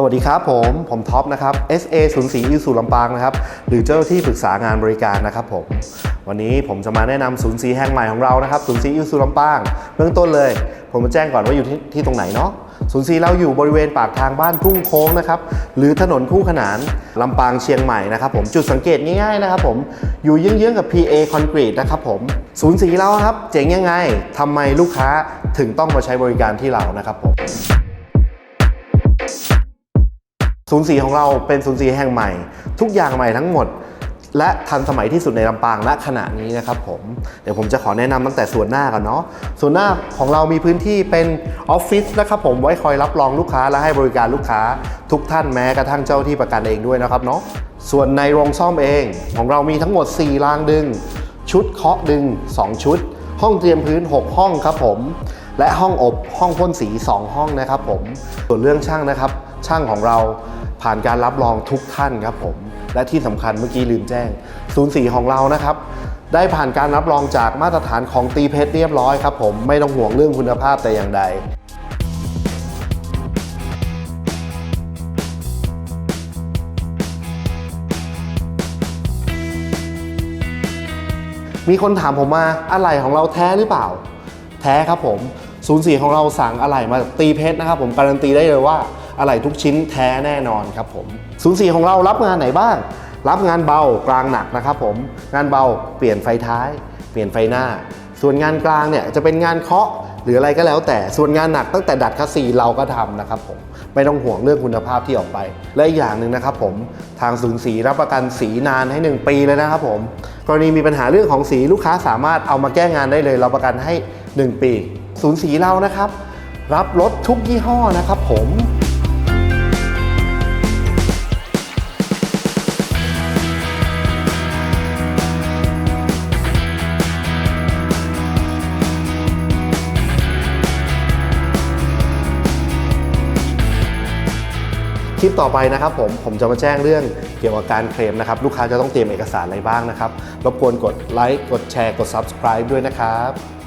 สวัสดีครับผม ผมท็อปนะครับ SA 0 4 u 0ลำปางนะครับ หรือเจ้าที่ปรึกษางานบริการนะครับผม วันนี้ผมจะมาแนะนำศูนย์สีแห่งใหม่ของเรานะครับศูนย์สีอิวซูลำปาง เบื้องต้นเลย ผมมาแจ้งก่อนว่าอยู่ที่ที่ตรงไหนเนาะศูนย์สีเราอยู่บริเวณปากทางบ้านทุ่งโค้งนะครับ หรือถนนคู่ขนานลำปางเชียงใหม่นะครับผม จุดสังเกตง่ายๆนะครับผม อยู่เยื้องๆกับ PA Concrete นะครับผม ศูนย์สีเราครับ เจ๋งยังไงทำไมลูกค้าถึงต้องมาใช้บริการที่เรานะครับผม ศูนย์สีของเราเป็นศูนย์สีแห่งใหม่ ทุกอย่างใหม่ทั้งหมด และทันสมัยที่สุดในลำปางณขณะนี้นะครับผมเดี๋ยวผมจะขอแนะนำตั้งแต่ส่วนหน้าก่อนเนาะส่วนหน้าของเรามีพื้นที่เป็นออฟฟิศนะครับผมไว้คอยรับรองลูกค้าและให้บริการลูกค้า ทุกท่านแม้กระทั่งเจ้าที่ประกันเองด้วยนะครับเนาะส่วนในโรงซ่อมเองของเรามีทั้งหมด 4 รางดึง ชุดเคาะดึง 2 ชุด ห้องเตรียมพื้น 6 ห้องครับผม และห้องอบห้องพ่นสี 2 ห้องนะครับผมส่วนเรื่องช่างนะครับ ช่างของเราผ่านการรับรองทุกท่านครับผม และที่สำคัญเมื่อกี้ลืมแจ้งศูนย์สีของเรานะครับ ได้ผ่านการรับรองจากมาตรฐานของตีเพชรเรียบร้อยครับผมไม่ต้องห่วงเรื่องคุณภาพแต่อย่างใดมีคนถามผมมาอะไรของเราแท้หรือเปล่า แท้ครับผม ศูนย์สีของเราสั่งอะไหล่มาตีเพชรนะครับผมการันตีได้เลยว่าอะไหล่ทุกชิ้นแท้แน่นอนครับผมศูนย์สีของเรารับงานไหนบ้าง รับงานเบากลางหนักนะครับผมงานเบาเปลี่ยนไฟท้าย เปลี่ยนไฟหน้า ส่วนงานกลางเนี่ยจะเป็นงานเคาะหรืออะไรก็แล้วแต่ส่วนงานหนักตั้งแต่ดัดคัสซีเราก็ทำนะครับผมไม่ต้องห่วงเรื่องคุณภาพที่ออกไป และอีกอย่างหนึ่งนะครับผมทางศูนย์สีรับประกันสีนานให้ 1 ปีเลยนะครับผมกรณีมีปัญหาเรื่องของสีลูกค้าสามารถเอามาแก้งานได้เลย เราประกันให้ 1 ปี ศูนย์สีเรานะครับ รับรถทุกยี่ห้อนะครับผมคลิปต่อไปนะครับผมผมจะมาแจ้งเรื่องเกี่ยวกับการเคลมนะครับ ลูกค้าจะต้องเตรียมเอกสารอะไรบ้างนะครับ รบกวนกดไลค์กดแชร์กด Subscribe ด้วยนะครับ